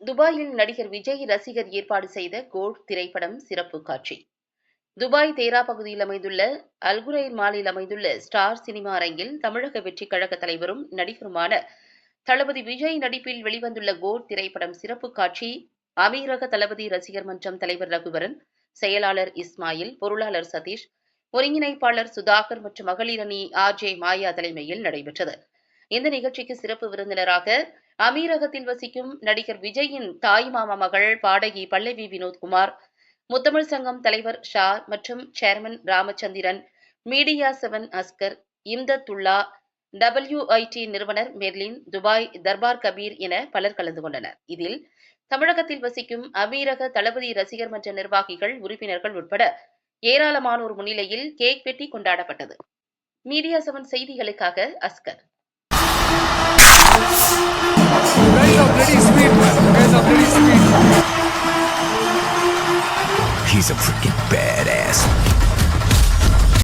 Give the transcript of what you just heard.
துபாயில் நடிகர் விஜய் ரசிகர் ஏற்பாடு செய்த கோல்ட் திரைப்படம் சிறப்பு காட்சி. துபாய் தேரா பகுதியில் அமைந்துள்ள அல்குரைர் மாலில் அமைந்துள்ள ஸ்டார் சினிமா அரங்கில் தமிழக வெற்றிக் கழக தலைவரும் நடிகருமான தளபதி விஜய் நடிப்பில் வெளிவந்துள்ள கோட் திரைப்படம் சிறப்பு காட்சி அமீரக தளபதி ரசிகர் மன்றம் தலைவர் ரகுவரன் செயலாளர் இஸ்மாயில் பொருளாளர் சதீஷ் ஒருங்கிணைப்பாளர் சுதாகர் மற்றும் மகளிரணி ஆர் ஜே மாயா தலைமையில் நடைபெற்றது. இந்த நிகழ்ச்சிக்கு சிறப்பு விருந்தினராக அமீரகத்தில் வசிக்கும் நடிகர் விஜயின் தாய் மாமா மகள் பாடகி பல்லவி வினோத்குமார் முத்தமிழ் சங்கம் தலைவர் ஷா மற்றும் chairman Ramachandran media seven Asghar Imdadullah WID நிறுவனர் மெர்லின் துபாய் தர்பார் கபீர் என பலர் கலந்து கொண்டனர். இதில் தமிழகத்தில் வசிக்கும் அமீரக தளபதி ரசிகர் மன்ற நிர்வாகிகள் உறுப்பினர்கள் உட்பட ஏராளமானோர் முன்னிலையில் கேக் வெட்டி கொண்டாடப்பட்டது. மீடியா செவன் செய்திகளுக்காக Asghar. He's a freaking badass.